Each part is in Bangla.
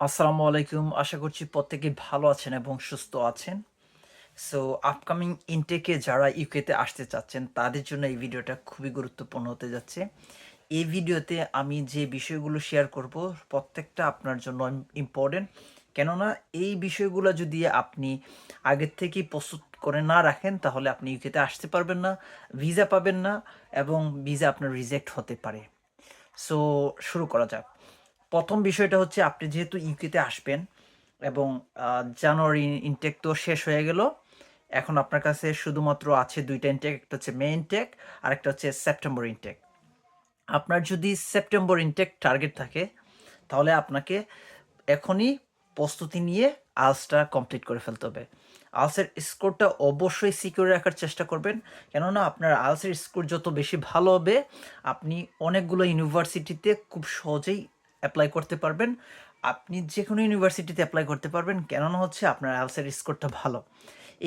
আসসালামু আলাইকুম। আশা করছি প্রত্যেকে ভালো আছেন এবং সুস্থ আছেন। সো আপকামিং ইনটেকে যারা ইউকেতে আসতে চাচ্ছেন, তাদের জন্য এই ভিডিওটা খুবই গুরুত্বপূর্ণ হতে যাচ্ছে। এই ভিডিওতে আমি যে বিষয়গুলো শেয়ার করব, প্রত্যেকটা আপনার জন্য ইম্পর্টেন্ট কেননা এই বিষয়গুলো যদি আপনি আগের থেকেই প্রস্তুত করে না রাখেন, তাহলে আপনি ইউকেতে আসতে পারবেন না ভিসা পাবেন না এবং ভিসা আপনার রিজেক্ট হতে পারে। সো শুরু করা যাক। প্রথম বিষয়টা হচ্ছে আপনি যেহেতু ইউকেতে আসবেন এবং জানুয়ারি ইনটেক তো শেষ হয়ে গেল, এখন আপনার কাছে শুধুমাত্র আছে দুইটা ইনটেক একটা হচ্ছে মে ইনটেক আর একটা হচ্ছে সেপ্টেম্বর ইনটেক আপনার যদি সেপ্টেম্বর ইনটেক টার্গেট থাকে, তাহলে আপনাকে এখনই প্রস্তুতি নিয়ে আলসটা কমপ্লিট করে ফেলতে হবে। আলসের স্কোরটা অবশ্যই সিকিউর রাখার চেষ্টা করবেন, কেননা আপনার আলসের স্কোর যত বেশি ভালো হবে, আপনি অনেকগুলো ইউনিভার্সিটিতে খুব সহজেই অ্যাপ্লাই করতে পারবেন। আপনি যে কোনো ইউনিভার্সিটিতে অ্যাপ্লাই করতে পারবেন। কেননা হচ্ছে আপনার আলসের স্কোরটা ভালো।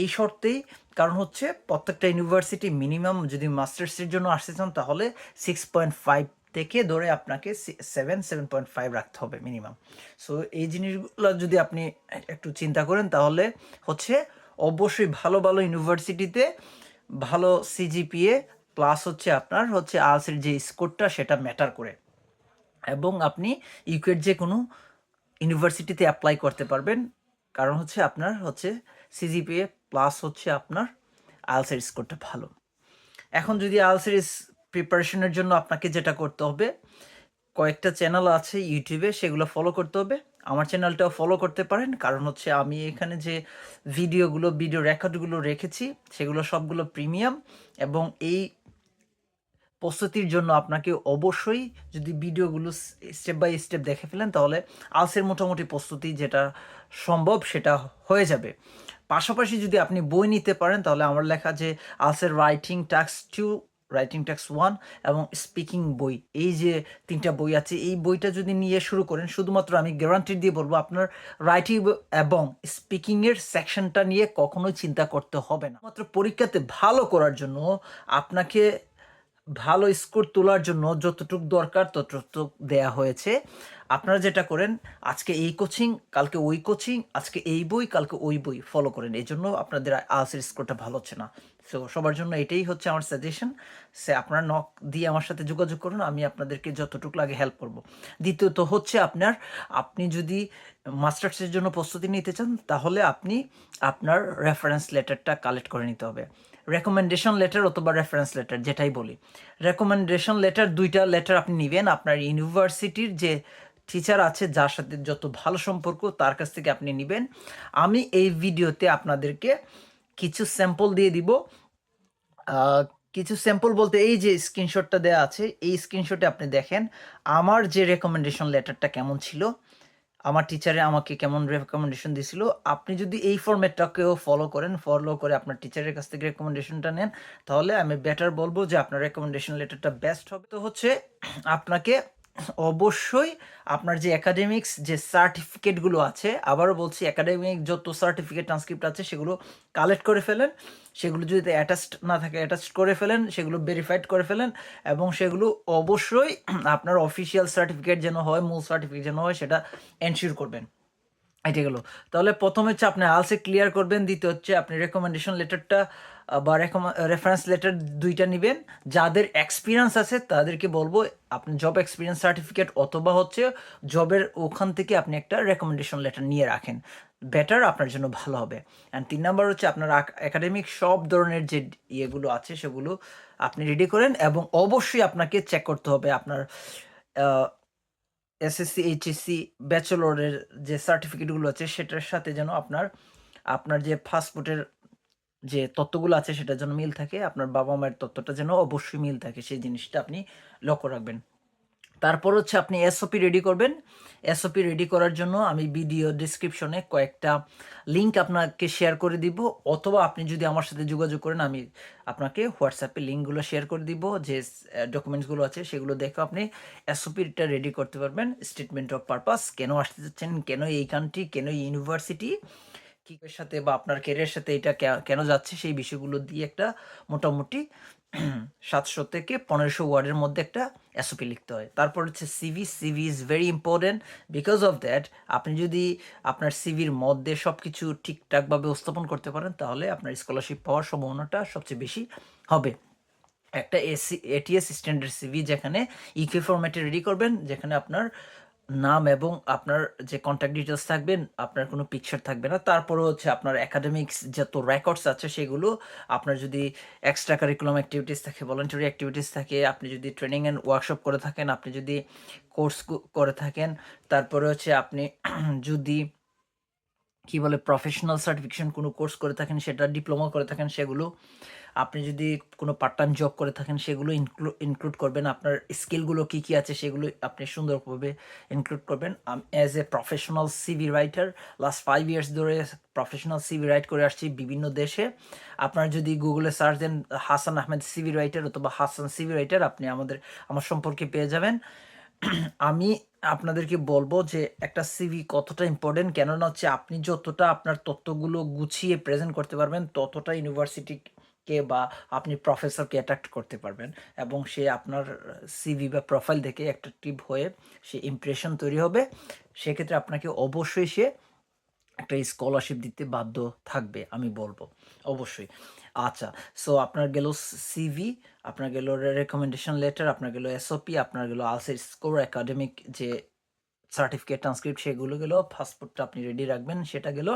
এই শর্তেই কারণ হচ্ছে প্রত্যেকটা ইউনিভার্সিটি মিনিমাম যদি মাস্টার্সের জন্য আসতে চান, তাহলে সিক্স পয়েন্ট ফাইভ থেকে ধরে আপনাকে সেভেন সেভেন পয়েন্ট ফাইভ রাখতে হবে মিনিমাম সো এই জিনিসগুলো যদি আপনি একটু চিন্তা করেন, তাহলে হচ্ছে অবশ্যই ভালো ভালো ইউনিভার্সিটিতে ভালো সিজিপিএ প্লাস হচ্ছে আপনার হচ্ছে আলসের যে স্কোরটা সেটা ম্যাটার করে। এবং আপনি ইউকের যে কোনো ইউনিভার্সিটিতে অ্যাপ্লাই করতে পারবেন। কারণ হচ্ছে আপনার হচ্ছে সিজিপিএ প্লাস হচ্ছে আপনার আলসের করতে ভালো। এখন যদি আলসের প্রিপারেশনের জন্য আপনাকে যেটা করতে হবে, কয়েকটা চ্যানেল আছে ইউটিউবে সেগুলো ফলো করতে হবে। আমার চ্যানেলটাও ফলো করতে পারেন। কারণ হচ্ছে আমি এখানে যে ভিডিওগুলো ভিডিও রেকর্ডগুলো রেখেছি, সেগুলো সবগুলো প্রিমিয়াম এবং এই প্রস্তুতির জন্য আপনাকে অবশ্যই যদি ভিডিওগুলো স্টেপ বাই স্টেপ দেখে ফেলেন, তাহলে আলসের মোটামুটি প্রস্তুতি যেটা সম্ভব সেটা হয়ে যাবে। পাশাপাশি যদি আপনি বই নিতে পারেন, তাহলে আমার লেখা যে আলসের writing tasks two writing tasks one এবং স্পিকিং বই, এই যে তিনটা বই আছে, এই বইটা যদি নিয়ে শুরু করেন, শুধুমাত্র আমি গ্যারান্টি দিয়ে বলব, আপনার রাইটিং এবং স্পিকিংয়ের সেকশনটা নিয়ে কখনোই চিন্তা করতে হবে না। মাত্র পরীক্ষাতে ভালো করার জন্য আপনাকে ভালো স্কোর তোলার জন্য যতটুকু দরকার ততটুক দেয়া হয়েছে। আপনারা যেটা করেন, আজকে এই কোচিং কালকে ওই কোচিং আজকে এই বই, কালকে ওই বই ফলো করেন। এই জন্য আপনাদের আলসের স্কোরটা ভালো হচ্ছে না। সো সবার জন্য এটাই হচ্ছে আমার সাজেশন সে আপনারা নক দিয়ে আমার সাথে যোগাযোগ করুন, আমি আপনাদেরকে যতটুকু লাগে হেল্প করব। দ্বিতীয়ত হচ্ছে আপনার, আপনি যদি মাস্টার্সের জন্য প্রস্তুতি নিতে চান, তাহলে আপনি আপনার রেফারেন্স লেটারটা কালেক্ট করে নিতে হবে। রেকমেন্ডেশন লেটার অথবা রেফারেন্স লেটার যেটাই বলি। রেকমেন্ডেশন লেটার দুইটা লেটার আপনি নেবেন। আপনার ইউনিভার্সিটির যে টিচার আছে, যার সাথে যত ভালো সম্পর্ক, তার কাছ থেকে আপনি নেবেন। আমি এই ভিডিওতে আপনাদেরকে কিছু স্যাম্পল দিয়ে দিব। কিছু স্যাম্পল বলতে এই যে স্ক্রিনশটটা দেওয়া আছে, এই স্ক্রিনশটে আপনি দেখেন, আমার যে রেকমেন্ডেশন লেটারটা কেমন ছিল। আমার টিচারে আমাকে কেমন রেকমেন্ডেশন দিছিল। আপনি যদি এই ফর্মেটটাকেও ফলো করেন ফলো করে আপনার টিচারের কাছ থেকে রেকমেন্ডেশনটা নেন, তাহলে আমি বেটার বলব যে আপনার রেকমেন্ডেশন লেটারটা বেস্ট হবে। তো হচ্ছে, আপনাকে অবশ্যই আপনার যে একাডেমিক্স যে সার্টিফিকেটগুলো আছে, আবারও বলছি একাডেমিক যত সার্টিফিকেট ট্রান্সক্রিপ্ট আছে, সেগুলো কালেক্ট করে ফেলেন। সেগুলো যদি অ্যাটাচড না থাকে অ্যাটাচ করে ফেলেন, সেগুলো ভেরিফাইড করে ফেলেন এবং সেগুলো অবশ্যই আপনার অফিসিয়াল সার্টিফিকেট যেন হয়, মূল সার্টিফিকেট যেন হয়, সেটা এনশিওর করবেন। এটা গেলো। তাহলে প্রথম হচ্ছে আপনি আলসে ক্লিয়ার করবেন, দ্বিতীয় হচ্ছে আপনি রেকমেন্ডেশন লেটারটা বা রেফারেন্স লেটার দুইটা নেবেন। যাদের এক্সপিরিয়েন্স আছে তাদেরকে বলব, আপনি জব এক্সপিরিয়েন্স সার্টিফিকেট অথবা হচ্ছে জবের ওখান থেকে আপনি একটা রেকমেন্ডেশন লেটার নিয়ে রাখেন। বেটার আপনার জন্য ভালো হবে। অ্যান্ড তিন নাম্বার হচ্ছে আপনার একাডেমিক সব ধরনের যে ইয়েগুলো আছে সেগুলো আপনি রেডি করেন এবং অবশ্যই আপনাকে চেক করতে হবে। আপনার এসএসসি এইচএসসি ব্যাচেলরের যে সার্টিফিকেটগুলো আছে, সেটার সাথে যেন আপনার আপনার যে পাসপোর্টের যে তত্ত্বগুলো আছে সেটা যেন মিল থাকে, আপনার বাবা মায়ের তত্ত্বটা যেন অবশ্যই মিল থাকে, সেই জিনিসটা আপনি লক্ষ্য রাখবেন। তারপর হচ্ছে আপনি এসওপি রেডি করবেন। এসওপি রেডি করার জন্য আমি ভিডিও ডিসক্রিপশনে কয়েকটা লিংক আপনাকে শেয়ার করে দিব। অথবা আপনি যদি আমার সাথে যোগাযোগ করেন, আমি আপনাকে হোয়াটসঅ্যাপে লিঙ্কগুলো শেয়ার করে দিব। যে ডকুমেন্টসগুলো আছে, সেগুলো দেখে আপনি এসওপিটা রেডি করতে পারবেন। স্টেটমেন্ট অফ পারপাস কেন আসতে চাচ্ছেন কেন এই কান্ট্রি কেন ইউনিভার্সিটি কি সাথে বা আপনার ক্যারিয়ার সাথে এটা কেন যাচ্ছে, সেই বিষয়গুলো দিয়ে একটা মোটামুটি সাতশো থেকে পনেরোশো ওয়ার্ডের মধ্যে একটা এসওপি লিখতে হয়। তারপর হচ্ছে CV CV is very important because of that আপনি যদি আপনার সিভির মধ্যে সব কিছু ঠিকঠাকভাবে উপস্থাপন করতে পারেন, তাহলে আপনার স্কলারশিপ পাওয়ার সম্ভাবনাটা সবচেয়ে বেশি হবে। একটা এসি এটিএস স্ট্যান্ডার্ড সিভি যেখানে ইকে ফরম্যাটে রেডি করবেন, যেখানে আপনার নাম এবং আপনার যে কন্ট্যাক্ট ডিটেলস থাকবেন, আপনার কোনো পিকচার থাকবে না। তারপরে হচ্ছে আপনার একাডেমিক্স যত রেকর্ডস আছে সেগুলো আপনার যদি এক্সট্রা কারিকুলাম অ্যাক্টিভিটিস থাকে ভলেন্টারি অ্যাক্টিভিটিস থাকে, আপনি যদি ট্রেনিং অ্যান্ড ওয়ার্কশপ করে থাকেন, আপনি যদি কোর্স করে থাকেন, তারপরে হচ্ছে আপনি যদি কি বলে প্রফেশনাল সার্টিফিকেশন কোনো কোর্স করে থাকেন, সেটা ডিপ্লোমা করে থাকেন, সেগুলো আপনি যদি কোনো পার্ট টাইম জব করে থাকেন, সেগুলো ইনক্লুড করবেন। আপনার স্কিলগুলো কী কী আছে, সেগুলো আপনি সুন্দরভাবে ইনক্লুড করবেন। As a professional CV writer last five years ধরে প্রফেশনাল সিভি রাইট করে আসছি বিভিন্ন দেশে। আপনার যদি গুগলে সার্চ দেন হাসান আহমেদ সিভি রাইটার অথবা হাসান সিভি রাইটার আপনি আমাদের, আমার সম্পর্কে পেয়ে যাবেন। আমি আপনাদেরকে বলব যে একটা সিভি কতটা ইম্পর্টেন্ট কেননা হচ্ছে আপনি যতটা আপনার তথ্যগুলো গুছিয়ে প্রেজেন্ট করতে পারবেন, ততটা ইউনিভার্সিটিকে বা আপনি প্রফেসরকে অ্যাট্রাক্ট করতে পারবেন এবং সে আপনার সিভি বা প্রোফাইল দেখে অ্যাট্রাকটিভ হয়ে সে ইমপ্রেশন তৈরি হবে। সেক্ষেত্রে আপনাকে অবশ্যই সে একটা স্কলারশিপ দিতে বাধ্য থাকবে, আমি বলব। অবশ্যই। আচ্ছা সো আপনার গেল সিভি আপনার গেল রেকমেন্ডেশন লেটার আপনার গেল এসওপি আপনার গেল আলসের স্কোর একাডেমিক যে সার্টিফিকেট ট্রান্সক্রিপ্ট সেগুলো গেল পাসপোর্টটা আপনি রেডি রাখবেন, সেটা গেল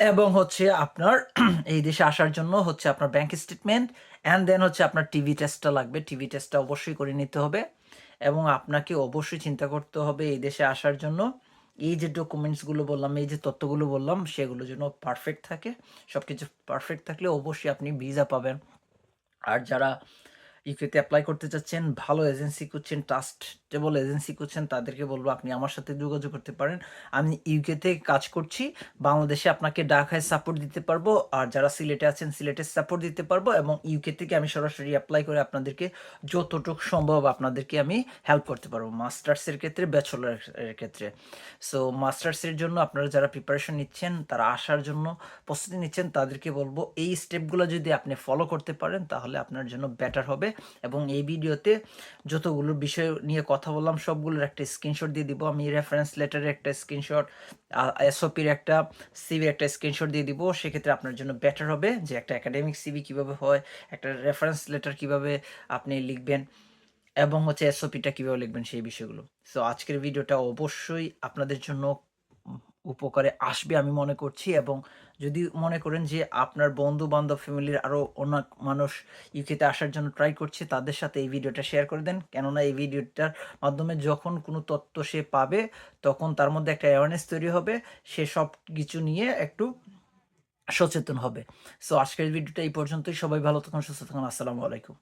এবং হচ্ছে আপনার এই দেশে আসার জন্য হচ্ছে আপনার ব্যাংক স্টেটমেন্ট অ্যান্ড দেন হচ্ছে আপনার টিভি টেস্টটা লাগবে। টিভি টেস্টটা অবশ্যই করে নিতে হবে এবং আপনাকে অবশ্যই চিন্তা করতে হবে এই দেশে আসার জন্য। এই যে ডকুমেন্টসগুলো বললাম, এই যে তথ্যগুলো বললাম, সেগুলো যেন পারফেক্ট থাকে। সব কিছু পারফেক্ট থাকলে অবশ্যই আপনি ভিসা পাবেন। আর যারা ইউকেতে অ্যাপ্লাই করতে চাচ্ছেন, ভালো এজেন্সি করছেন ট্রাস্টেবল এজেন্সি করছেন, তাদেরকে বলব আপনি আমার সাথে যোগাযোগ করতে পারেন। আমি ইউকেতে কাজ করছি, বাংলাদেশে আপনাকে ঢাকায় সাপোর্ট দিতে পারব, আর যারা সিলেটে আছেন, সিলেটে সাপোর্ট দিতে পারব, এবং ইউকে থেকে আমি সরাসরি অ্যাপ্লাই করে আপনাদেরকে যতটুকু সম্ভব আপনাদেরকে আমি হেল্প করতে পারব মাস্টার্সের ক্ষেত্রে ব্যাচেলারের ক্ষেত্রে। সো মাস্টার্সের জন্য আপনারা যারা প্রিপারেশন নিচ্ছেন, তারা আসার জন্য প্রস্তুতি নিচ্ছেন, তাদেরকে বলব এই স্টেপগুলো যদি আপনি ফলো করতে পারেন, তাহলে আপনার জন্য বেটার হবে, এবং এই ভিডিওতে যতগুলো বিষয় নিয়ে কথা বললাম, সবগুলোর একটা স্ক্রিনশট দিয়ে দিব। আমি রেফারেন্স লেটারের একটা স্ক্রিনশট এসওপির একটা সিভি একটা স্ক্রিনশট দিয়ে দিব। সেক্ষেত্রে আপনার জন্য বেটার হবে যে একটা একাডেমিক সিভি কীভাবে হয়, একটা রেফারেন্স লেটার কীভাবে আপনি লিখবেন এবং হচ্ছে এসওপিটা কীভাবে লিখবেন সেই বিষয়গুলো। সো আজকের ভিডিওটা অবশ্যই আপনাদের জন্য উপকারে আসবে আমি মনে করছি এবং যদি মনে করেন যে আপনার বন্ধু বান্ধব ফ্যামিলির আরও অনেক মানুষ ইউকেতে আসার জন্য ট্রাই করছে, তাদের সাথে এই ভিডিওটা শেয়ার করে দেন। কেননা এই ভিডিওটার মাধ্যমে যখন কোনো তথ্য সে পাবে, তখন তার মধ্যে একটা অ্যাওয়ারনেস তৈরি হবে। সে সব কিছু নিয়ে একটু সচেতন হবে। সো আজকের ভিডিওটা এই পর্যন্তই। সবাই ভালো থাকুন, সুস্থ থাকুন। আসসালামু আলাইকুম।